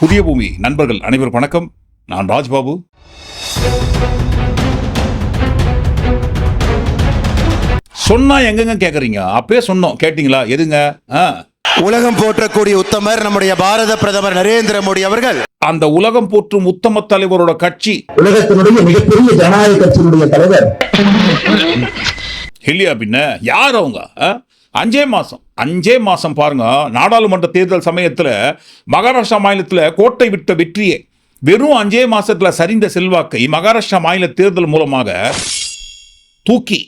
புதிய பூமி. நண்பர்கள் அனைவரும் வணக்கம். நான் ராஜ்பாபு. சொன்னா எங்கெங்க கேக்குறீங்க? அப்பயே சொன்னோம். கேட்டீங்களா? எதுங்க? உலகம் போற்றக்கூடிய உத்தமர் நம்முடைய பாரத பிரதமர் நரேந்திர மோடி அவர்கள். அந்த உலகம் போற்றும் உத்தம தலைவரோட கட்சி. உலகத்தினுடைய மிகப்பெரிய ஜனநாயக கட்சியினுடைய தலைவர். இல்லையா பின்ன? யார் அவங்க? அஞ்சே மாதம் அஞ்சே மாதம் பாருங்க. நாடாளுமன்ற தேர்தல் சமயத்தில் மகாராஷ்டிரா மாநிலத்தில் கோட்டை விட்ட வெற்றியை. வெறும் அஞ்சே மாதத்தில் சரிந்த செல்வாக்கை மகாராஷ்டிரா மாநில தேர்தல் மூலமாக தூக்கி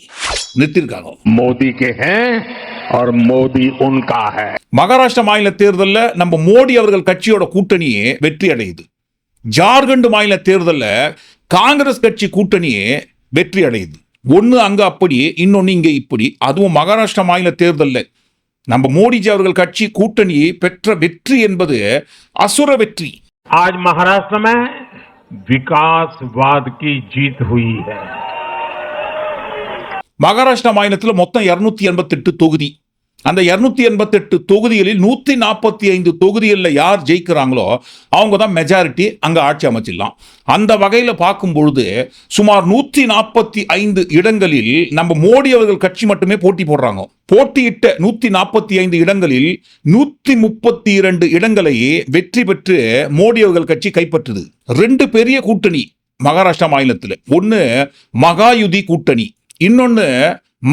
நிறுத்திருக்காங்க மோதி और மோடி உன்கா மகாராஷ்டிரா மாநில தேர்தலில் நம்ம மோடி அவர்கள் கட்சியோட கூட்டணியே வெற்றி அடையுது. ஜார்க்கண்ட் மாநில தேர்தலில் காங்கிரஸ் கட்சி கூட்டணியே வெற்றி அடையுது. ஒன்று அங்கே அப்படியே இன்னொன்று இங்கே இப்படி. அதுவும் மகாராஷ்டிரா மாநில தேர்தலில். நம்ம மோடிஜி அவர்கள் கட்சி கூட்டணி பெற்ற வெற்றி என்பது அசுர வெற்றி. ஆஜ் மகாராஷ்டிரமே விகாஸ்வாத் கி ஜீத் ஹுயி மகாராஷ்டிரா மாநிலத்தில் மொத்தம் இருநூத்தி எண்பத்தி எட்டு தொகுதி. அந்த இரநூத்தி எண்பத்தெட்டு தொகுதிகளில் நூற்றி நாற்பத்தி ஐந்து தொகுதிகளில் யார் ஜெயிக்கிறாங்களோ அவங்க தான் மெஜாரிட்டி அங்கே ஆட்சி அமைச்சிடலாம். அந்த வகையில் பார்க்கும் பொழுது சுமார் நூற்றி நாற்பத்தி ஐந்து இடங்களில் நம்ம மோடி அவர்கள் கட்சி மட்டுமே போட்டி போடுறாங்க. போட்டியிட்ட நூற்றி நாற்பத்தி ஐந்து இடங்களில் நூற்றி முப்பத்தி இரண்டு இடங்களை வெற்றி பெற்று மோடி அவர்கள் கட்சி கைப்பற்றுது. ரெண்டு பெரிய கூட்டணி மகாராஷ்டிரா மாநிலத்தில். ஒன்று மகாயுதி கூட்டணி இன்னொன்று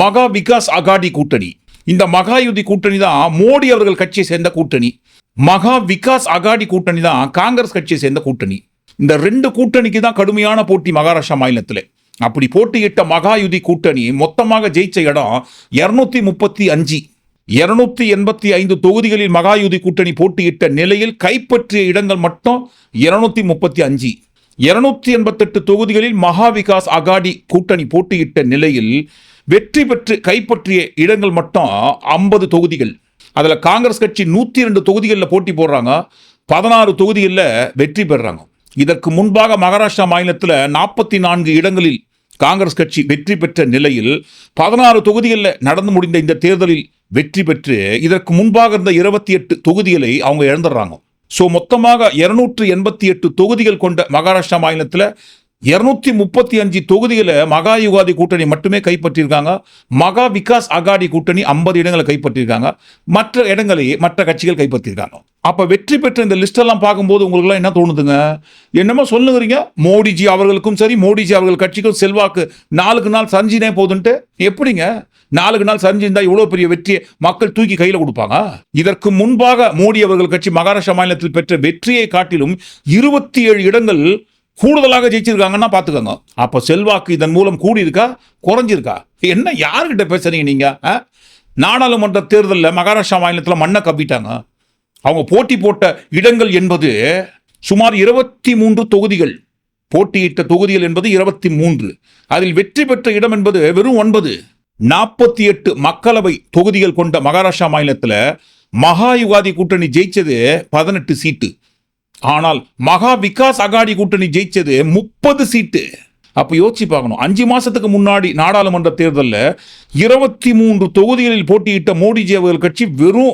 மகா விகாஸ் அகாடி கூட்டணி. இந்த மகாயுதி கூட்டணி தான் மோடி அவர்கள் கட்சியை சேர்ந்த கூட்டணி. மகா விகாஸ் அகாடி கூட்டணி தான் காங்கிரஸ் கட்சியை சேர்ந்த கூட்டணி. இந்த ரெண்டு கூட்டணிக்கு தான் கடுமையான போட்டி மகாராஷ்டிரா மாநிலத்தில். அப்படி போட்டியிட்ட மகாயுதி கூட்டணி மொத்தமாக ஜெயிச்ச இடம் இரநூத்தி முப்பத்தி அஞ்சு. இருநூத்தி எண்பத்தி ஐந்து தொகுதிகளில் மகாயுதி கூட்டணி போட்டியிட்ட நிலையில் கைப்பற்றிய இடங்கள் மட்டும் இருநூத்தி முப்பத்தி அஞ்சு. இருநூத்தி எண்பத்தெட்டு தொகுதிகளில் மகா விகாஸ் அகாடி கூட்டணி போட்டியிட்ட நிலையில் வெற்றி பெற்று கைப்பற்றிய இடங்கள் மட்டும் ஐம்பது தொகுதிகள். அதில் காங்கிரஸ் கட்சி நூற்றி ரெண்டு தொகுதிகளில் போட்டி போடுறாங்க. பதினாறு தொகுதிகளில் வெற்றி பெறுறாங்க. இதற்கு முன்பாக மகாராஷ்டிரா மாநிலத்தில் நாற்பத்தி நான்கு இடங்களில் காங்கிரஸ் கட்சி வெற்றி பெற்ற நிலையில் பதினாறு தொகுதிகளில் நடந்து முடிந்த இந்த தேர்தலில் வெற்றி பெற்று இதற்கு முன்பாக இருந்த இருபத்தி எட்டு தொகுதிகளை அவங்க இழந்துடுறாங்க. ஸோ மொத்தமாக இருநூற்று எண்பத்தி எட்டு தொகுதிகள் கொண்ட மகாராஷ்டிரா மாநிலத்தில் இருநூத்தி முப்பத்தி அஞ்சு தொகுதிகளை மகா யுகாதி கூட்டணி மட்டுமே கைப்பற்றியிருக்காங்க. மகா விகாஸ் அகாடி கூட்டணி ஐம்பது இடங்களை கைப்பற்றியிருக்காங்க. மற்ற இடங்களை மற்ற கட்சிகள் கைப்பற்றியிருக்காங்க. அப்போ வெற்றி பெற்ற இந்த லிஸ்ட் எல்லாம் பார்க்கும்போது உங்களுக்குலாம் என்ன தோணுதுங்க? என்னமோ சொல்லுங்கிறீங்க. மோடிஜி அவர்களுக்கும் சரி மோடிஜி அவர்கள் கட்சிக்கும் செல்வாக்கு நாளுக்கு நாள் சரிஞ்சினே போகுதுன்ட்டு எப்படிங்க? நாளுக்கு நாள் சரிஞ்சிருந்தா இவ்வளோ பெரிய வெற்றியை மக்கள் தூக்கி கையில் கொடுப்பாங்க? இதற்கு முன்பாக மோடி அவர்கள் கட்சி மகாராஷ்டிரா மாநிலத்தில் பெற்ற வெற்றியை காட்டிலும் இருபத்தி ஏழு இடங்கள் கூடுதலாக ஜெயிச்சிருக்காங்கன்னா பார்த்துக்கோங்க அப்போ செல்வாக்கு இதன் மூலம் கூடி இருக்கா குறைஞ்சிருக்கா? என்ன யாருக்கிட்ட பேசுறீங்க நீங்கள் நாடாளுமன்ற தேர்தலில் மகாராஷ்டிரா மாநிலத்தில் மண்ணை கப்பிட்டாங்க அவங்க போட்டி போட்ட இடங்கள் என்பது சுமார் இருபத்தி மூன்று தொகுதிகள். போட்டியிட்ட தொகுதிகள் என்பது இருபத்தி மூன்று அதில் வெற்றி பெற்ற இடம் என்பது வெறும் ஒன்பது. நாற்பத்தி எட்டு மக்களவை தொகுதிகள் கொண்ட மகாராஷ்டிரா மாநிலத்தில் மகா யுகாதி கூட்டணி ஜெயிச்சது பதினெட்டு சீட்டு. ஆனால் மகா விகாஸ் அகாடி கூட்டணி ஜெயிச்சது முப்பது சீட்டு. அப்போ யோசிச்சு பார்க்கணும். அஞ்சு மாதத்துக்கு முன்னாடி நாடாளுமன்ற தேர்தலில் இருபத்தி மூன்று தொகுதிகளில் போட்டியிட்ட மோடிஜி அவர்கள் கட்சி வெறும்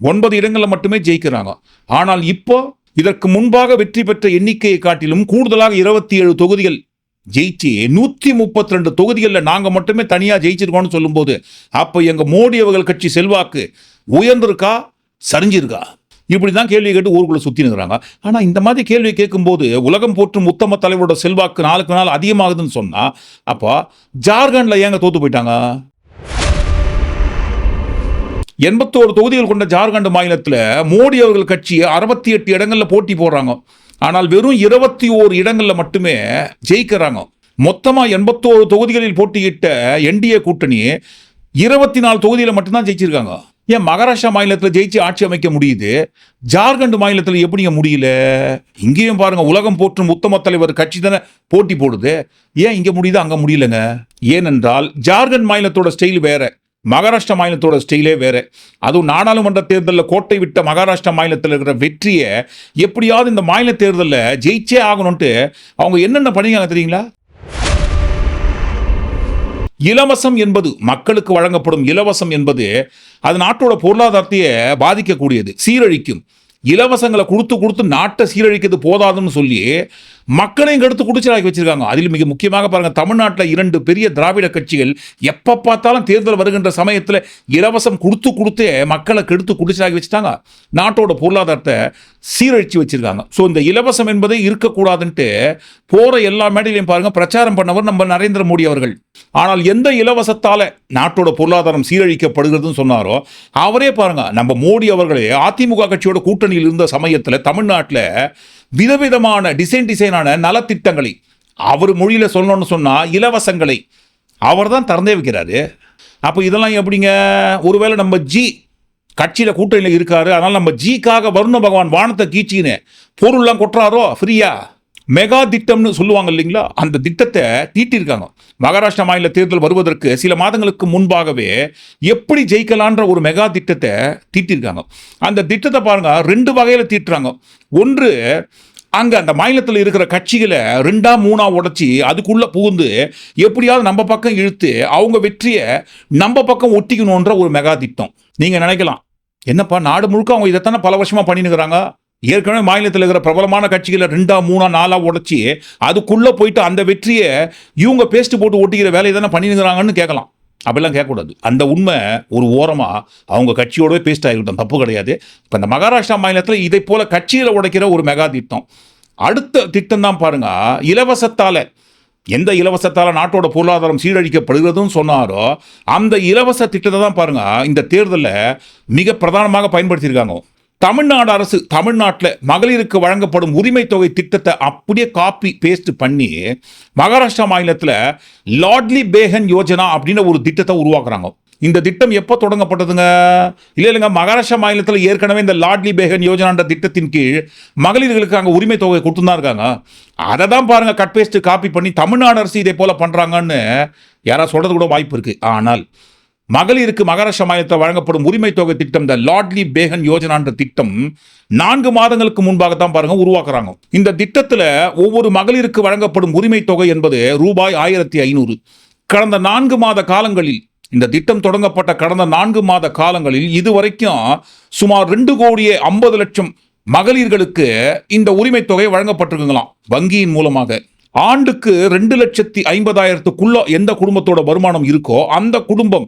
ஒன்பது இடங்களில் மட்டுமே ஜெயிக்கிறாங்க. ஆனால் இப்போ இதற்கு முன்பாக வெற்றி பெற்ற எண்ணிக்கையை காட்டிலும் கூடுதலாக இருபத்தி ஏழு தொகுதிகள் ஜெயிச்சு நூற்றி முப்பத்தி ரெண்டு தொகுதிகளில் நாங்கள் மட்டுமே தனியாக ஜெயிச்சிருக்கோம்னு சொல்லும்போது அப்போ எங்கள் மோடி அவர்கள் கட்சி செல்வாக்கு உயர்ந்திருக்கா? சரிஞ்சிருக்கா? இப்படி தான் கேள்வி கேட்டு ஊருக்குள்ளே சுற்றி நிற்கிறாங்க ஆனால் இந்த மாதிரி கேள்வி கேட்கும்போது உலகம் போற்றும் உத்தம தலைவரோட செல்வாக்கு நாளுக்கு நாள் அதிகமாகுதுன்னு சொன்னால் அப்போ ஜார்க்கண்டில் ஏங்க தோத்து போயிட்டாங்க? எண்பத்தோரு தொகுதிகள் கொண்ட ஜார்க்கண்ட் மாநிலத்தில் மோடி அவர்கள் கட்சி அறுபத்தி எட்டு இடங்களில் போட்டி போடுறாங்க. ஆனால் வெறும் இருபத்தி ஓரு இடங்களில் மட்டுமே ஜெயிக்கிறாங்க. மொத்தமாக எண்பத்தோரு தொகுதிகளில் போட்டியிட்ட என்டிஏ கூட்டணி இருபத்தி நாலு தொகுதியில் மட்டும்தான் ஜெயிச்சிருக்காங்க. ஏன் மகாராஷ்டிரா மாநிலத்தில் ஜெயிச்சு ஆட்சி அமைக்க முடியுது? ஜார்க்கண்ட் மாநிலத்தில் எப்படிங்க முடியல? இங்கேயும் பாருங்கள் உலகம் போற்றும் உத்தம தலைவர் கட்சி தானே போட்டி போடுது. ஏன் இங்கே முடியுது அங்கே முடியலங்க? ஏனென்றால் ஜார்க்கண்ட் மாநிலத்தோட ஸ்டைல் வேற மகாராஷ்டிரா மாநிலத்தோட ஸ்டைலே வேறு. அதுவும் நாடாளுமன்ற தேர்தலில் கோட்டை விட்ட மகாராஷ்டிரா மாநிலத்தில் இருக்கிற வெற்றியை எப்படியாவது இந்த மாநில தேர்தலில் ஜெயிச்சே ஆகணும்ன்ட்டு அவங்க என்னென்ன பண்ணிக்காங்க தெரியுங்களா? இலவசம் என்பது மக்களுக்கு வழங்கப்படும் இலவசம் என்பது அது நாட்டோட பொருளாதாரத்தையே பாதிக்கக்கூடியது சீரழிக்கும். இலவசங்களை கொடுத்து கொடுத்து நாட்டை சீரழிக்கிறது போதாதுன்னு சொல்லி மக்களையும் கெடுத்து குடிச்சலாக்கி வச்சிருக்காங்க. அதில் மிக முக்கியமாக பாருங்க தமிழ்நாட்டில் இரண்டு பெரிய திராவிட கட்சிகள் எப்போ பார்த்தாலும் தேர்தல் வருகின்ற சமயத்தில் இலவசம் கொடுத்து கொடுத்தே மக்களை கெடுத்து குடிச்சலாக்கி வச்சுட்டாங்க. நாட்டோட பொருளாதாரத்தை சீரழிச்சு வச்சிருக்காங்க. ஸோ இந்த இலவசம் என்பதே இருக்கக்கூடாதுன்ட்டு போற எல்லா மேடையிலையும் பாருங்க பிரச்சாரம் பண்ணவர் நம்ம நரேந்திர மோடி அவர்கள். ஆனால் எந்த இலவசத்தால நாட்டோட பொருளாதாரம் சீரழிக்கப்படுகிறதுன்னு சொன்னாரோ அவரே பாருங்க நம்ம மோடி அவர்களே அதிமுக கட்சியோட கூட்டணியில் இருந்த சமயத்தில் தமிழ்நாட்டில் விதவிதமான டிசைன் டிசைனான நலத்திட்டங்களை. அவர் மொழியில் சொல்லணும்னு சொன்னால் இலவசங்களை. அவர் தான் திறந்தே வைக்கிறாரு. அப்போ இதெல்லாம் எப்படிங்க? ஒருவேளை நம்ம ஜி கட்சியில் கூட்டணியில் இருக்காரு. அதனால் நம்ம ஜிக்காக வருண பகவான் வானத்தை கீச்சின்னு பொருள்லாம் கொட்டுறாரோ? ஃப்ரீயா? மெகா திட்டம்னு சொல்லுவாங்க இல்லைங்களா? அந்த திட்டத்தை தீட்டியிருக்காங்க. மகாராஷ்டிரா மாநில தேர்தல் வருவதற்கு சில மாதங்களுக்கு முன்பாகவே எப்படி ஜெயிக்கலான்ற ஒரு மெகா திட்டத்தை தீட்டியிருக்காங்க. அந்த திட்டத்தை பாருங்க ரெண்டு வகையில் தீட்டுறாங்க. ஒன்று அங்கே அந்த மாநிலத்தில் இருக்கிற கட்சிகளை ரெண்டா மூணா உடைச்சி அதுக்குள்ளே புகுந்து எப்படியாவது நம்ம பக்கம் இழுத்து அவங்க வெற்றியை நம்ம பக்கம் ஒட்டிக்கணுன்ற ஒரு மெகா திட்டம். நீங்கள் நினைக்கலாம். என்னப்பா நாடு முழுக்க அவங்க இதைத்தானே பல வருஷமாக பண்ணினுக்கிறாங்க? ஏற்கனவே மாநிலத்தில் இருக்கிற பிரபலமான கட்சிகளை ரெண்டா மூணா நாலா உடைச்சி அதுக்குள்ளே போயிட்டு அந்த வெற்றியை இவங்க பேஸ்ட் போட்டு ஒட்டிக்கிற வேலையை தானே பண்ணினுக்கிறாங்கன்னு கேட்கலாம். அப்படிலாம் கேட்கக்கூடாது. அந்த உண்மை ஒரு ஓரமாக அவங்க கட்சியோடவே பேஸ்ட் ஆகிக்கிட்டோம் தப்பு கிடையாது. இப்போ இந்த மகாராஷ்டிரா மாநிலத்தில் இதை போல கட்சியில் உடைக்கிற ஒரு மெகா திட்டம். அடுத்த திட்டம் தான் பாருங்க. இலவசத்தால் எந்த இலவசத்தால் நாட்டோட பொருளாதாரம் சீரழிக்கப்படுகிறதுன்னு சொன்னாரோ அந்த இலவச திட்டத்தை தான் பாருங்க. இந்த தேர்தலில் மிக பிரதானமாக பயன்படுத்தியிருக்காங்க. தமிழ்நாடு அரசு தமிழ்நாட்டில் மகளிருக்கு வழங்கப்படும் உரிமை தொகை திட்டத்தை அப்படியே காப்பி பேஸ்ட் பண்ணி மகாராஷ்டிரா மாநிலத்தில் லாட்லி பேகன் யோஜனா அப்படின்னு ஒரு திட்டத்தை உருவாக்குறாங்க. இந்த திட்டம் எப்போ தொடங்கப்பட்டதுங்க? இல்லை இல்லைங்க மகாராஷ்டிரா மாநிலத்தில் ஏற்கனவே இந்த லாட்லி பேகன் யோஜனான்ற திட்டத்தின் கீழ் மகளிர்களுக்கு அங்கே உரிமை தொகை கொடுத்து தான் இருக்காங்க. அதை தான் பாருங்கள் கட் பேஸ்ட்டு காப்பி பண்ணி தமிழ்நாடு அரசு இதே போல் பண்ணுறாங்கன்னு யாராவது சொல்கிறது கூட வாய்ப்பு இருக்குது ஆனால் மகளிருக்கு மகாராஷ்டிர மாநிலத்தில் வழங்கப்படும் உரிமை தொகை திட்டம் இந்த லாட்லி பேகன் யோஜனான்ற திட்டம் நான்கு மாதங்களுக்கு முன்பாக தான் பாருங்க உருவாக்குறாங்க. இந்த திட்டத்தில் ஒவ்வொரு மகளிருக்கு வழங்கப்படும் உரிமை தொகை என்பது ரூபாய் ஆயிரத்தி ஐநூறு. கடந்த நான்கு மாத காலங்களில் இந்த திட்டம் தொடங்கப்பட்ட கடந்த நான்கு மாத காலங்களில் இதுவரைக்கும் சுமார் ரெண்டு கோடியே ஐம்பது லட்சம் மகளிர்களுக்கு இந்த உரிமை தொகை வழங்கப்பட்டிருக்குங்களாம் வங்கியின் மூலமாக. ஆண்டுக்கு ரெண்டு லட்சத்தி ஐம்பதாயிரத்துக்குள்ள எந்த குடும்பத்தோட வருமானம் இருக்கோ அந்த குடும்பம்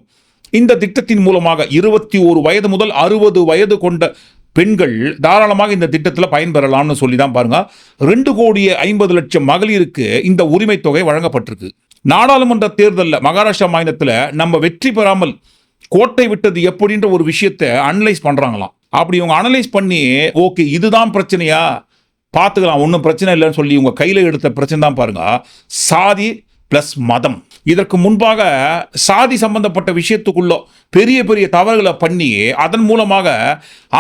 இந்த திட்டத்தின் மூலமாக இருபத்தி ஒரு வயது முதல் அறுபது வயது கொண்ட பெண்கள் தாராளமாக இந்த திட்டத்தில் பயன்பெறலாம்னு சொல்லி தான் பாருங்க. ரெண்டு கோடியே ஐம்பது லட்சம் மகளிருக்கு இந்த உரிமை தொகை வழங்கப்பட்டிருக்கு. நாடாளுமன்ற தேர்தலில் மகாராஷ்டிரா மாநிலத்தில் நம்ம வெற்றி பெறாமல் கோட்டை விட்டது எப்படின்ற ஒரு விஷயத்தை அனலைஸ் பண்ணுறாங்களாம் அப்படி இவங்க அனலைஸ் பண்ணி ஓகே இதுதான் பிரச்சனையா? பார்த்துக்கலாம் ஒன்றும் பிரச்சனை இல்லைன்னு சொல்லி உங்கள் கையில் எடுத்த பிரச்சனை தான் பாருங்க. சாதி ப்ளஸ் மதம். இதற்கு முன்பாக சாதி சம்பந்தப்பட்ட விஷயத்துக்குள்ள பெரிய பெரிய தவறுகளை பண்ணி அதன் மூலமாக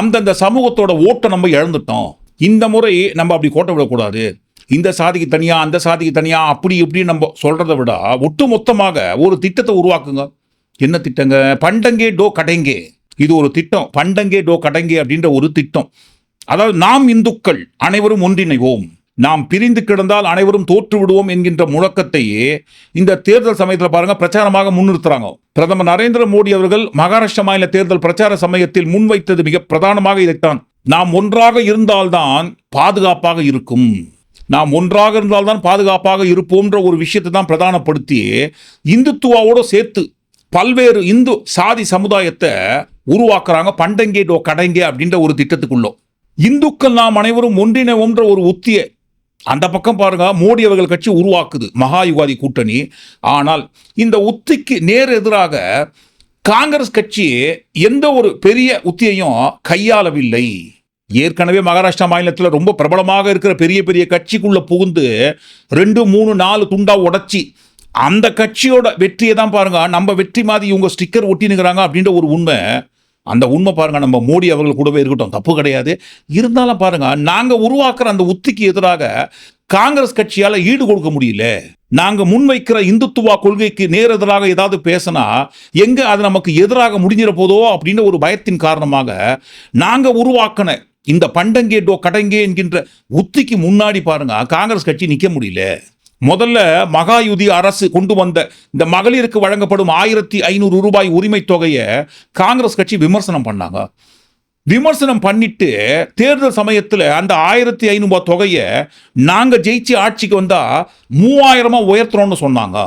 அந்தந்த சமூகத்தோட ஓட்டை நம்ம இழந்துட்டோம். இந்த முறை நம்ம அப்படி கோட்டை விடக்கூடாது. இந்த சாதிக்கு தனியாக அந்த சாதிக்கு தனியாக அப்படி இப்படி நம்ம சொல்கிறத விட ஒட்டு மொத்தமாக ஒரு திட்டத்தை உருவாக்குங்க. என்ன திட்டங்க? பண்டங்கே டோ கடைங்கே. இது ஒரு திட்டம். பண்டங்கே டோ கடைங்கே அப்படின்ற ஒரு திட்டம். அதாவது நாம் இந்துக்கள் அனைவரும் ஒன்றிணைவோம். நாம் பிரிந்து கிடந்தால் அனைவரும் தோற்று விடுவோம் என்கின்ற முழக்கத்தையே இந்த தேர்தல் சமயத்தில் பாருங்க பிரச்சாரமாக முன்னிறுத்துறாங்க. பிரதமர் நரேந்திர மோடி அவர்கள் மகாராஷ்டிர மாநில தேர்தல் பிரச்சார சமயத்தில் முன்வைத்தது மிக பிரதானமாக இதைத்தான். நாம் ஒன்றாக இருந்தால்தான் பாதுகாப்பாக இருக்கும். நாம் ஒன்றாக இருந்தால்தான் பாதுகாப்பாக இருப்போம்ன்ற ஒரு விஷயத்தை தான் பிரதானப்படுத்தி இந்துத்துவாவோட சேர்த்து பல்வேறு இந்து சாதி சமுதாயத்தை உருவாக்குறாங்க. பண்டங்கே டோ கடங்கே அப்படின்ற ஒரு திட்டத்துக்குள்ளோ. இந்துக்கள் நாம் அனைவரும் ஒன்றிணைவோம்ன்ற ஒரு உத்தியை அந்த பக்கம் பாருங்க மோடி அவர்கள் கட்சி உருவாக்குது மகா யுகாதி கூட்டணி. ஆனால் இந்த உத்திக்கு நேர் எதிராக காங்கிரஸ் கட்சி எந்த ஒரு பெரிய உத்தியையும் கையாளவில்லை. ஏற்கனவே மகாராஷ்டிரா மாநிலத்தில் ரொம்ப பிரபலமாக இருக்கிற பெரிய பெரிய கட்சிக்குள்ளே புகுந்து ரெண்டு மூணு நாலு துண்டா உடைச்சி அந்த கட்சியோட வெற்றியை தான் பாருங்க நம்ம வெற்றி மாதிரி இவங்க ஸ்டிக்கர் ஒட்டினுக்கிறாங்க அப்படின்ற ஒரு உண்மை அந்த உண்மை பாருங்க நம்ம மோடி அவர்கள் கூடவே இருக்கட்டும் தப்பு கிடையாது. இருந்தாலும் பாருங்க நாங்க உருவாக்குற அந்த உத்திக்கு எதிராக காங்கிரஸ் கட்சியால ஈடு கொடுக்க முடியல. நாங்க முன்வைக்கிற இந்துத்துவா கொள்கைக்கு நேர் எதிராக ஏதாவது பேசினா எங்க அது நமக்கு எதிராக முடிஞ்சிட போதோ அப்படின்ற ஒரு பயத்தின் காரணமாக நாங்க உருவாக்கின இந்த பண்டங்கே டோ கடங்கே என்கின்ற உத்திக்கு முன்னாடி பாருங்க காங்கிரஸ் கட்சி நிக்க முடியல. முதல்ல மகாயுதி அரசு கொண்டு வந்த இந்த மகளிருக்கு வழங்கப்படும் ஆயிரத்தி ஐநூறு ரூபாய் உரிமை தொகையை காங்கிரஸ் கட்சி விமர்சனம் பண்ணாங்க. விமர்சனம் பண்ணிட்டு தேர்தல் சமயத்தில் அந்த ஆயிரத்தி ஐநூறுபா தொகையை நாங்கள் ஜெயிச்சு ஆட்சிக்கு வந்தால் மூவாயிரமாக உயர்த்துறோம்னு சொன்னாங்க.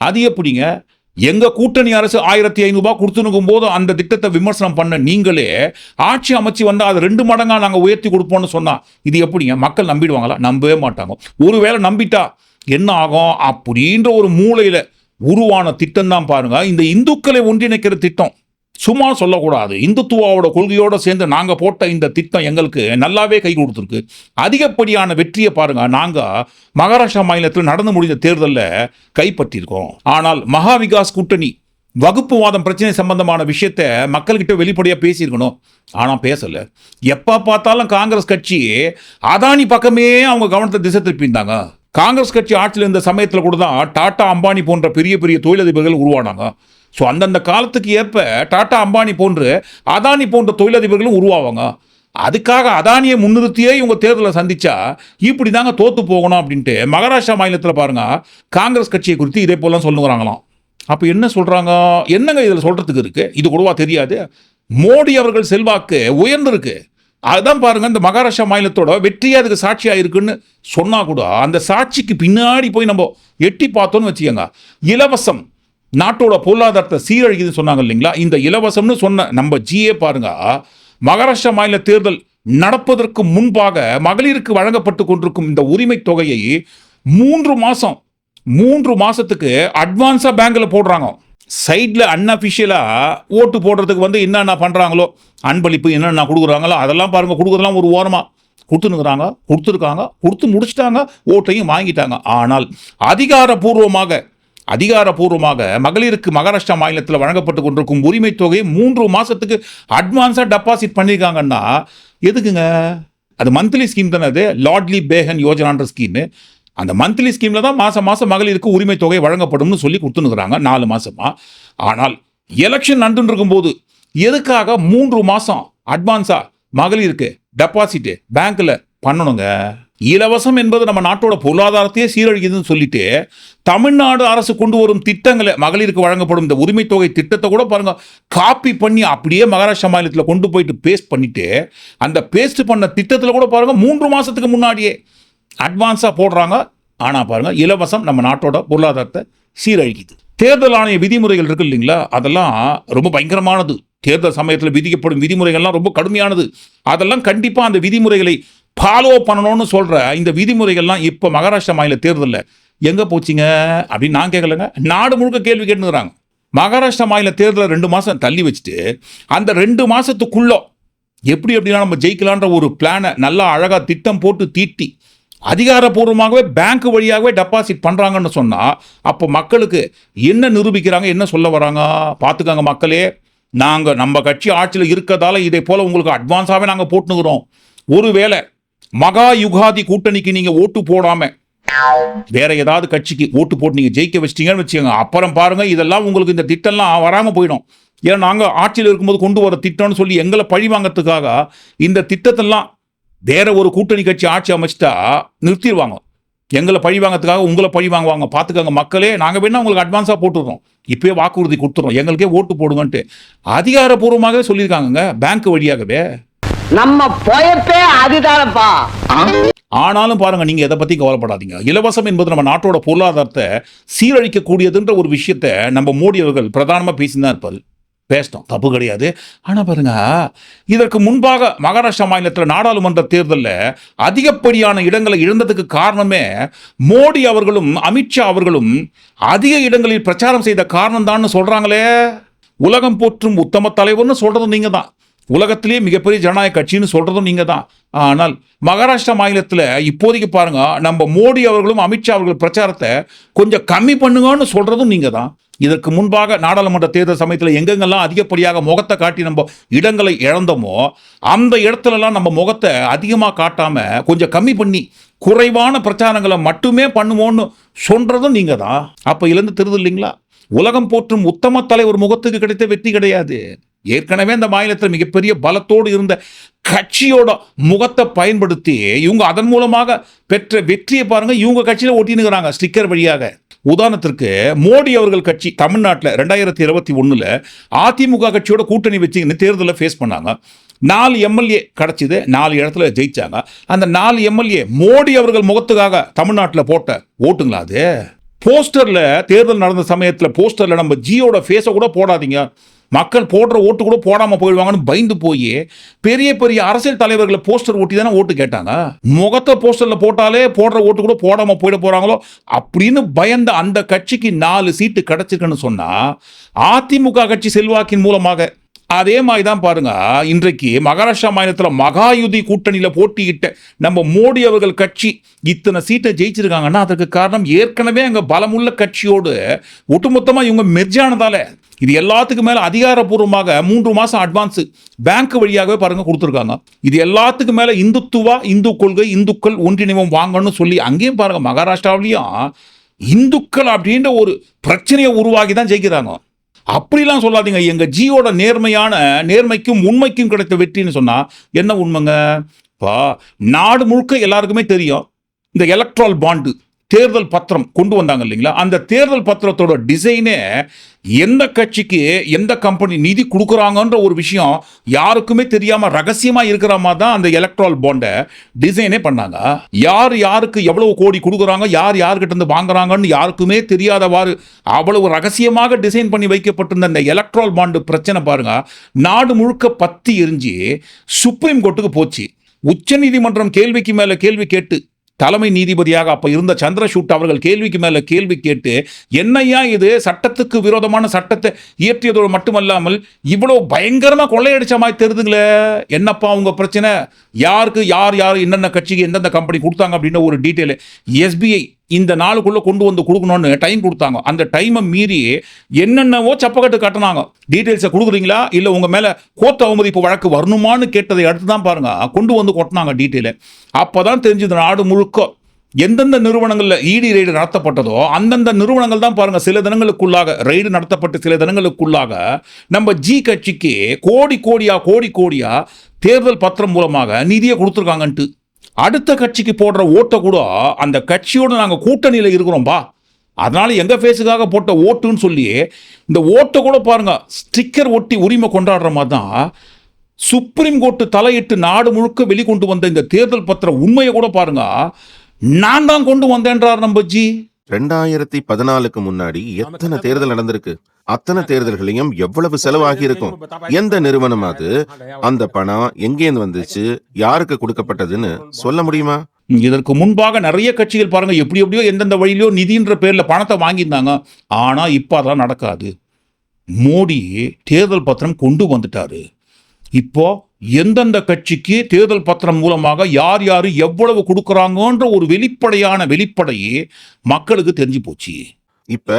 அது எப்படிங்க? எங்கள் கூட்டணி அரசு ஆயிரத்தி ஐநூறுபா கொடுத்துனுக்கும் போது அந்த திட்டத்தை விமர்சனம் பண்ண நீங்களே ஆட்சி அமைச்சு வந்தால் அது ரெண்டு மடங்காக நாங்கள் உயர்த்தி கொடுப்போம்னு சொன்னால் இது எப்படிங்க? மக்கள் நம்பிடுவாங்களா? நம்பவே மாட்டாங்க. ஒருவேளை நம்பிட்டா என்ன ஆகும் அப்படின்ற ஒரு மூளையில் உருவான திட்டம் தான் பாருங்க. இந்த இந்துக்களை ஒன்றிணைக்கிற திட்டம். சும்மா சொல்லக்கூடாது. இந்துத்துவாவோட கொள்கையோட சேர்ந்து நாங்கள் போட்ட இந்த திட்டம் எங்களுக்கு நல்லாவே கை கொடுத்துருக்கு. அதிகப்படியான வெற்றியை பாருங்கள் நாங்கள் மகாராஷ்டிரா மாநிலத்தில் நடந்து முடிந்த தேர்தலில் கைப்பற்றியிருக்கோம் ஆனால் மகா விகாஸ் கூட்டணி வகுப்புவாதம் பிரச்சனை சம்பந்தமான விஷயத்த மக்கள்கிட்ட வெளிப்படையாக பேசியிருக்கணும். ஆனால் பேசலை. எப்போ பார்த்தாலும் காங்கிரஸ் கட்சி அதானி பக்கமே அவங்க கவனத்தை திசை திருப்பியிருந்தாங்க. காங்கிரஸ் கட்சி ஆட்சியில் இருந்த சமயத்தில் கூட தான் டாடா அம்பானி போன்ற பெரிய பெரிய தொழிலதிபர்கள் உருவானாங்க. ஸோ அந்தந்த காலத்துக்கு ஏற்ப டாடா அம்பானி போன்று அதானி போன்ற தொழிலதிபர்களும் உருவாவாங்க. அதுக்காக அதானியை முன்னிறுத்தியே இவங்க தேர்தலை சந்திச்சா இப்படி தாங்க தோத்து போகணும் அப்படின்ட்டு மகாராஷ்டிரா மாநிலத்தில் பாருங்க காங்கிரஸ் கட்சியை குறித்து இதே போலாம் சொல்லுங்கிறாங்களாம் அப்போ என்ன சொல்கிறாங்க என்னங்க இதில் சொல்கிறதுக்கு இருக்குது இது கூடவா தெரியாது? மோடி அவர்கள் செல்வாக்கு உயர்ந்திருக்கு. அதுதான் பாருங்கள் இந்த மகாராஷ்டிரா மாநிலத்தோட வெற்றியாக அதுக்கு சாட்சியாக இருக்குன்னு சொன்னால் கூட அந்த சாட்சிக்கு பின்னாடி போய் நம்ம எட்டி பார்த்தோன்னு வச்சுக்கோங்க. இலவசம் நாட்டோட பொருளாதாரத்தை சீரழிக்குதுன்னு சொன்னாங்க இல்லைங்களா? இந்த இலவசம்னு சொன்ன நம்ம ஜிஏ பாருங்க மகாராஷ்டிரா மாநில தேர்தல் நடப்பதற்கு முன்பாக மகளிருக்கு வழங்கப்பட்டு கொண்டிருக்கும் இந்த உரிமை தொகையை மூன்று மாதம் மூன்று மாதத்துக்கு அட்வான்ஸாக பேங்கில் போடுறாங்க. சைடில் அன்அஃபிஷியலாக ஓட்டு போடுறதுக்கு வந்து என்னென்ன பண்ணுறாங்களோ அன்பளிப்பு என்னென்ன கொடுக்குறாங்களோ அதெல்லாம் பாருங்கள் கொடுக்குறதெல்லாம் ஒரு ஓரமாக கொடுத்துனுக்குறாங்க கொடுத்துருக்காங்க கொடுத்து முடிச்சிட்டாங்க ஓட்டையும் வாங்கிட்டாங்க. ஆனால் அதிகாரப்பூர்வமாக அதிகாரப்பூர்வமாக மகளிருக்கு மகாராஷ்டிரா மாநிலத்தில் வழங்கப்பட்டு கொண்டிருக்கும் உரிமை தொகையை மூன்று மாதத்துக்கு அட்வான்ஸாக டெபாசிட் பண்ணியிருக்காங்கன்னா எதுக்குங்க? அது மந்த்லி ஸ்கீம் தானே அது? லார்ட்லி பேகன் யோஜனான்ற ஸ்கீமு அந்த மந்த்லி ஸ்கீமில் தான் மாதம் மாதம் மகளிருக்கு உரிமை தொகை வழங்கப்படும்னு சொல்லி கொடுத்துனுக்குறாங்க நாலு மாதமாக ஆனால் எலெக்ஷன் நடந்துட்டு இருக்கும்போது எதுக்காக மூன்று மாதம் அட்வான்ஸாக மகளிருக்கு டெபாசிட்டு பேங்க்கில் பண்ணணுங்க? இலவசம் என்பது நம்ம நாட்டோட பொருளாதாரத்தையே சீரழிக்குதுன்னு சொல்லிட்டு தமிழ்நாடு அரசு கொண்டு வரும் திட்டங்களை மகளிருக்கு வழங்கப்படும் இந்த உரிமை தொகை திட்டத்தை கூட பாருங்க காப்பி பண்ணி அப்படியே மகாராஷ்டிரா மாநிலத்தில் கொண்டு போயிட்டு பேஸ்ட் பண்ணிட்டு அந்த பேஸ்ட் பண்ண திட்டத்தில் கூட பாருங்க மூன்று மாசத்துக்கு முன்னாடியே அட்வான்ஸாக போடுறாங்க. ஆனால் பாருங்கள் இலவசம் நம்ம நாட்டோட பொருளாதாரத்தை சீரழிக்குது. தேர்தல் ஆணைய விதிமுறைகள் இருக்கு இல்லைங்களா? அதெல்லாம் ரொம்ப பயங்கரமானது. தேர்தல் சமயத்தில் விதிக்கப்படும் விதிமுறைகள்லாம் ரொம்ப கடுமையானது. அதெல்லாம் கண்டிப்பாக அந்த விதிமுறைகளை ஃபாலோ பண்ணணும்னு சொல்கிற இந்த விதிமுறைகள்லாம் இப்போ மகாராஷ்டிரா மாநில தேர்தலில். எங்கே போச்சுங்க? அப்படின்னு நான் கேட்கலங்க நாடு முழுக்க கேள்வி கேட்டுக்கிறாங்க மகாராஷ்டிரா மாநில தேர்தலை ரெண்டு மாதம் தள்ளி வச்சுட்டு அந்த ரெண்டு மாதத்துக்குள்ள எப்படி எப்படின்னா நம்ம ஜெயிக்கலான்ற ஒரு பிளானை நல்லா அழகாக திட்டம் போட்டு தீட்டி அதிகாரப்பூர்வமாகவே பேங்க் வழியாகவே டெபாசிட் பண்ணுறாங்கன்னு சொன்னால் அப்போ மக்களுக்கு என்ன நிரூபிக்கிறாங்க என்ன சொல்ல வராங்க? பார்த்துக்கோங்க மக்களே நாங்கள் நம்ம கட்சி ஆட்சியில் இருக்கிறதால இதை போல் உங்களுக்கு அட்வான்ஸாகவே நாங்கள் போட்டுனுக்குறோம் ஒருவேளை மகா யுகாதி கூட்டணிக்கு நீங்கள் ஓட்டு போடாமல் வேற ஏதாவது கட்சிக்கு ஓட்டு போட்டு நீங்கள் ஜெயிக்க வச்சிட்டீங்கன்னு வச்சுக்கோங்க. அப்புறம் பாருங்கள் இதெல்லாம் உங்களுக்கு இந்த திட்டம்லாம் வராமல் போயிடும். ஏன்னா நாங்கள் ஆட்சியில் இருக்கும்போது கொண்டு வர திட்டம்னு சொல்லி எங்களை பழி வாங்கிறதுக்காக இந்த திட்டத்தெல்லாம் வேற ஒரு கூட்டணி கட்சி ஆட்சி அமைச்சிட்டா நிறுத்திடுவாங்க. எங்களை பழி வாங்கறதுக்காக உங்களை பழி வாங்குவாங்க. பார்த்துக்கோங்க மக்களே நாங்கள் வேணா உங்களுக்கு அட்வான்ஸாக போட்டுடுறோம். இப்பயே வாக்குறுதி கொடுத்துறோம் எங்களுக்கே ஓட்டு போடுங்கன்ட்டு அதிகாரப்பூர்வமாகவே சொல்லியிருக்காங்கங்க பேங்க் வழியாகவே. நம்ம பொயப்பே அதுதானப்பா. ஆனாலும் பாருங்க நீங்க எதை பத்தி கவலைப்படாதீங்க. இலவசம் என்பது நம்ம நாட்டோட பொருளாதாரத்தை சீரழிக்கக்கூடியதுன்ற ஒரு விஷயத்தை நம்ம மோடி அவர்கள் பிரதானமா பேசிதான் இருப்பாரு. பேசிட்டோம். தப்பு கிடையாது. ஆனால் பாருங்க இதற்கு முன்பாக மகாராஷ்டிரா மாநிலத்தில் நாடாளுமன்ற தேர்தலில் அதிகப்படியான இடங்களை இழந்ததுக்கு காரணமே மோடி அவர்களும் அமித்ஷா அவர்களும் அதிக இடங்களில் பிரச்சாரம் செய்த காரணம் தான் உலகம் போற்றும் உத்தம தலைவர்னு சொல்கிறதும் நீங்கள் தான் உலகத்திலேயே மிகப்பெரிய ஜனநாயக கட்சின்னு சொல்கிறதும் நீங்கள் தான் ஆனால் மகாராஷ்டிரா மாநிலத்தில் இப்போதைக்கு பாருங்கள் நம்ம மோடி அவர்களும் அமித்ஷா அவர்கள் பிரச்சாரத்தை கொஞ்சம் கம்மி பண்ணுங்கன்னு சொல்கிறதும் நீங்கள் தான் இதற்கு முன்பாக நாடாளுமன்ற தேர்தல் சமயத்தில் எங்கெங்கெல்லாம் அதிகப்படியாக முகத்தை காட்டி நம்ம இடங்களை இழந்தோமோ அந்த இடத்துலலாம் நம்ம முகத்தை அதிகமாக காட்டாமல் கொஞ்சம் கம்மி பண்ணி குறைவான பிரச்சாரங்களை மட்டுமே பண்ணுவோன்னு சொல்கிறதும் நீங்கள் தான் அப்போ இழந்து தெரியுது இல்லைங்களா? உலகம் போற்றும் உத்தம தலைவர் முகத்துக்கு கிடைத்த வெற்றி கிடையாது. ஏற்கனவே இந்த மாநிலத்தில் மிகப்பெரிய பலத்தோடு இருந்த கட்சியோட முகத்தை பயன்படுத்தி இவங்க அதன் மூலமாக பெற்ற வெற்றியை பாருங்க இவங்க கட்சியில் ஒட்டினுக்கிறாங்க ஸ்டிக்கர் வழியாக. உதாரணத்திற்கு மோடி அவர்கள் கட்சி தமிழ்நாட்டில் ரெண்டாயிரத்தி இருபத்தி ஒன்றில் அதிமுக கட்சியோட கூட்டணி வச்சு தேர்தலை ஃபேஸ் பண்ணாங்க. நாலு எம்எல்ஏ கிடச்சிது நாலு இடத்துல ஜெயிச்சாங்க. அந்த நாலு எம்எல்ஏ மோடி அவர்கள் முகத்துக்காக தமிழ்நாட்டில் போட்ட ஓட்டுங்களா அது? போஸ்டரில் தேர்தல் நடந்த சமயத்தில் போஸ்டரில் நம்ம ஜியோட ஃபேஸை கூட போடாதீங்க. மக்கள் போடுற ஓட்டு கூட போடாம போயிடுவாங்கன்னு பயந்து போய் பெரிய பெரிய அரசியல் தலைவர்களை போஸ்டர் ஓட்டி தானே ஓட்டு கேட்டாங்க. முகத்தை போஸ்டர்ல போட்டாலே போடுற ஓட்டு கூட போடாம போயிட போறாங்களோ அப்படின்னு பயந்த அந்த கட்சிக்கு நாலு சீட்டு கிடைச்சிருக்குன்னு சொன்னா அதிமுக கட்சி செல்வாக்கின் மூலமாக. அதே மாதிரி தான் பாருங்க இன்றைக்கு மகாராஷ்டிரா மாநிலத்தில் மகாயுதி கூட்டணியில் போட்டியிட்ட நம்ம மோடி அவர்கள் கட்சி இத்தனை சீட்டை ஜெயிச்சிருக்காங்கன்னா அதற்கு காரணம் ஏற்கனவே அங்கே பலமுள்ள கட்சியோடு ஒட்டுமொத்தமாக இவங்க மெர்ஜானதால இது எல்லாத்துக்கும் மேலே அதிகாரப்பூர்வமாக மூன்று மாதம் அட்வான்ஸு பேங்க் வழியாகவே பாருங்கள் கொடுத்துருக்காங்க. இது எல்லாத்துக்கும் மேலே இந்துத்துவா இந்து கொள்கை இந்துக்கள் ஒன்றிணைவம் வாங்கணும்னு சொல்லி அங்கேயும் பாருங்கள் மகாராஷ்டிராவிலையும் இந்துக்கள் அப்படின்ற ஒரு பிரச்சனையை உருவாக்கி தான் ஜெயிக்கிறாங்க. அப்படிலாம் சொல்லாதீங்க. எங்கள் ஜியோட நேர்மையான நேர்மைக்கும் உண்மைக்கும் கிடைத்த வெற்றின்னு சொன்னால் என்ன உண்மைங்க? பா நாடு முழுக்க எல்லாருக்குமே தெரியும். இந்த எலக்ட்ரால் பாண்டு தேர்தல் பத்திரம் கொண்டு வந்தாங்க இல்லைங்களா? அந்த தேர்தல் பத்திரத்தோட டிசைனே எந்த கட்சிக்கு எந்த கம்பெனி நிதி கொடுக்குறாங்கன்ற ஒரு விஷயம் யாருக்குமே தெரியாமல் ரகசியமாக இருக்கிற மாதிரி தான் அந்த எலக்ட்ரால் பாண்டை டிசைனே பண்ணாங்க. யார் யாருக்கு எவ்வளவு கோடி கொடுக்குறாங்க யார் யார்கிட்ட இருந்து வாங்குறாங்கன்னு யாருக்குமே தெரியாதவாறு அவ்வளவு ரகசியமாக டிசைன் பண்ணி வைக்கப்பட்டிருந்த அந்த எலக்ட்ரால் பாண்டு பிரச்சனை பாருங்க. நாடு முழுக்க பத்தி எரிஞ்சு சுப்ரீம் கோர்ட்டுக்கு போச்சு. உச்சநீதிமன்றம் கேள்விக்கு மேலே கேள்வி கேட்டு தலைமை நீதிபதியாக அப்போ இருந்த சந்திரசூட் அவர்கள் கேள்விக்கு மேலே கேள்வி கேட்டு என்னையா இது? சட்டத்துக்கு விரோதமான சட்டத்தை இயற்றியதோடு மட்டுமல்லாமல் இவ்வளோ பயங்கரமாக கொள்ளையடிச்ச மாதிரி தெரியுதுங்களே என்னப்பா உங்க பிரச்சனை? யாருக்கு யார் யார் என்னென்ன கட்சிக்கு எந்தெந்த கம்பெனி கொடுத்தாங்க அப்படின்னு ஒரு டீட்டெயில் எஸ்பிஐ இந்த நாளுக்குள்ளே கொண்டு வந்து கொடுக்கணும்னு டைம் கொடுத்தாங்க. அந்த டைமை மீறி என்னென்னவோ சப்பக்கட்டு கட்டினாங்க. டீட்டெயில்ஸை கொடுக்குறீங்களா? இல்லை உங்கள் மேலே கோர்ட் அவமதிப்பு வழக்கு வரணுமான்னு கேட்டதை அடுத்து தான் பாருங்கள் கொண்டு வந்து கொட்டினாங்க டீட்டெயிலை அப்பதான் தெரிஞ்சது நாடு முழுக்க எந்தெந்த நிறுவனங்களில் இடி ரெய்டு நடத்தப்பட்டதோ அந்தந்த நிறுவனங்கள் தான் பாருங்கள் சில தினங்களுக்குள்ளாக ரெய்டு நடத்தப்பட்டு சில தினங்களுக்குள்ளாக நம்ம ஜி கட்சிக்கு கோடி கோடியா கோடி கோடியாக தேர்தல் பத்திரம் மூலமாக நிதியை கொடுத்துருக்காங்கன்ட்டு. அடுத்த கட்சிக்கு போடுற ஓட்டை கூட அந்த கட்சியோட நாங்கள் கூட்டணியில் இருக்கிறோம்பா அதனால் எங்கள் ஃபேஸுக்காக போட்ட ஓட்டுன்னு சொல்லி இந்த ஓட்டை கூட பாருங்க ஸ்டிக்கர் ஒட்டி உரிமை கொண்டாடுற மாதிரி தான் சுப்ரீம் கோர்ட்டு தலையிட்டு நாடு முழுக்க வெளிக்கொண்டு வந்த இந்த தேர்தல் பத்திர உண்மையை கூட பாருங்க. நான் தான் கொண்டு வந்தேன்றார் நம்பஜி ரெண்டாயிரத்தி பதினாலுக்கு முன்னாடி எத்தனை தேர்தல் நடந்திருக்கு? அத்தனை தேர்தல்களையும் எவ்வளவு செலவாகி இருக்கும் எந்த நிறுவனம் அது? அந்த பணம் எங்கேருந்து வந்துச்சு? யாருக்கு கொடுக்கப்பட்டதுன்னு சொல்ல முடியுமா? இதற்கு முன்பாக நிறைய கட்சிகள் பாருங்க எப்படி எப்படியோ எந்தெந்த வழியிலோ நிதின்ற பேர்ல பணத்தை வாங்கியிருந்தாங்க. ஆனா இப்போ அதெல்லாம் நடக்காது. மோடி தேர்தல் பத்திரம் கொண்டு வந்துட்டாரு. இப்போ எந்தெந்த கட்சிக்கு தேர்தல் பத்திரம் மூலமாக யார் யார் எவ்வளவு கொடுக்குறாங்கன்ற ஒரு வெளிப்படையான வெளிப்படையே மக்களுக்கு தெரிஞ்சு போச்சு. இப்ப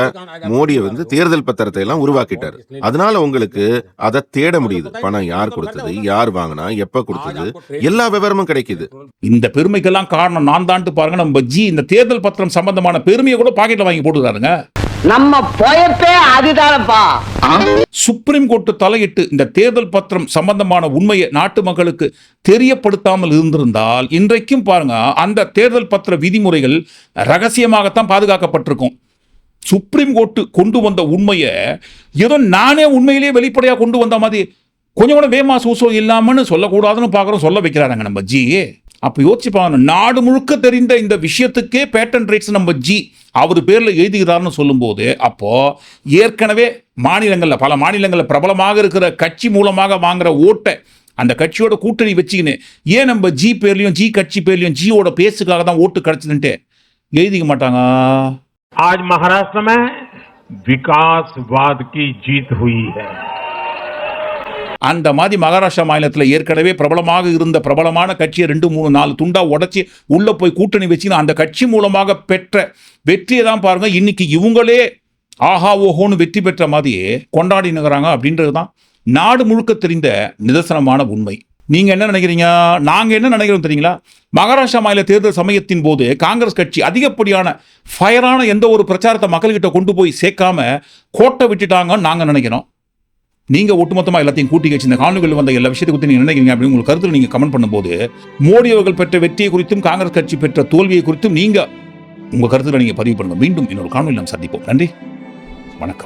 மோடி வந்து தேர்தல் பத்திரத்தை எல்லாம் உருவாக்கிட்டாரு. அதனால உங்களுக்கு அதை தேட முடியுது. பணம் யார் கொடுத்தது யார் வாங்கினா எப்ப கொடுத்தது எல்லா விவரமும் கிடைக்குது. இந்த பெருமைக்கெல்லாம் காரணம் நான் தான்ட்டு பாருங்க. நம்ம ஜி இந்த தேர்தல் பத்திரம் சம்பந்தமான பெருமையை கூட பாக்கெட்ல வாங்கி போட்டுருக்காருங்க நம்ம பொழப்பே அதுதானப்பா. சுப்ரீம் கோர்ட் தலையிட்டு இந்த தேர்தல் பத்திரம் சம்பந்தமான உண்மையை நாட்டு மக்களுக்கு தெரியப்படுத்தாமல் இருந்திருந்தால் இன்றைக்கும் பாருங்க அந்த தேர்தல் பத்திர விதிமுறைகள் ரகசியமாகத்தான் பாதுகாக்கப்பட்டிருக்கும். சுப்ரீம் கோர்ட்டு கொண்டு வந்த உண்மையை ஏதோ நானே உண்மையிலேயே வெளிப்படையாக கொண்டு வந்த மாதிரி கொஞ்சம் கூட வேமா சூசோ இல்லாமன்னு சொல்லக்கூடாதுன்னு பார்க்குறோம் சொல்ல வைக்கிறாங்க நம்ம ஜி அப்போ யோசிச்சு பாருங்க நாடு முழுக்க தெரிந்த இந்த விஷயத்துக்கே பேட்டன் ரைட்ஸ் நம்ம ஜி. அவர் பேரில் எழுதுகிறார்னு சொல்லும்போது அப்போது ஏற்கனவே மாநிலங்களில் பல மாநிலங்களில் பிரபலமாக இருக்கிற கட்சி மூலமாக வாங்குகிற ஓட்டை அந்த கட்சியோட கூட்டணி வச்சுக்கின்னு ஏன் நம்ம ஜி பேர்லையும் ஜி கட்சி பேர்லையும் ஜியோட பேசுக்காக தான் ஓட்டு கிடச்சிதுன்ட்டு எழுதிக்க மாட்டாங்க? ஆஜ் மகாராஷ்டிர விகாஸ்வாத் கி ஜீத் ஹுயி அந்த மாதிரி மகாராஷ்டிரா மாநிலத்தில் ஏற்கனவே பிரபலமாக இருந்த பிரபலமான கட்சியை ரெண்டு மூணு நாலு துண்டா உடைச்சி உள்ளே போய் கூட்டணி வச்சு அந்த கட்சி மூலமாக பெற்ற வெற்றியை தான் பாருங்க. இன்னைக்கு இவங்களே ஆஹா ஓஹோன்னு வெற்றி பெற்ற மாதிரியே கொண்டாடி நிற்கிறாங்க அப்படின்றது தான் நாடு முழுக்க தெரிந்த நிதர்சனமான உண்மை. நீங்கள் என்ன நினைக்கிறீங்க? நாங்கள் என்ன நினைக்கிறோம் தெரியுங்களா? மகாராஷ்டிரா மாநில தேர்தல் சமயத்தின் போது காங்கிரஸ் கட்சி அதிகப்படியான ஃபயரான எந்த ஒரு பிரச்சாரத்தை மக்கள்கிட்ட கொண்டு போய் சேர்க்காம கோட்டை விட்டுட்டாங்கன்னு நாங்கள் நினைக்கிறோம். நீங்க ஒட்டுமொத்தமா எல்லாத்தையும் கூட்டி வச்சு இந்த காணொலிகள் வந்த எல்லா விஷயத்தை குறித்து நீங்க நினைக்கிறீங்க அப்படின்னு உங்கள் கருத்தில் நீங்க கமெண்ட் பண்ணும்போது மோடி அவர்கள் பெற்ற வெற்றியை குறித்தும் காங்கிரஸ் கட்சி பெற்ற தோல்வியை குறித்தும் நீங்க உங்க கருத்தில் நீங்க பதிவு பண்ணுங்கள் மீண்டும் இன்னொரு காணொலி நாம் சந்திப்போம். நன்றி. வணக்கம்.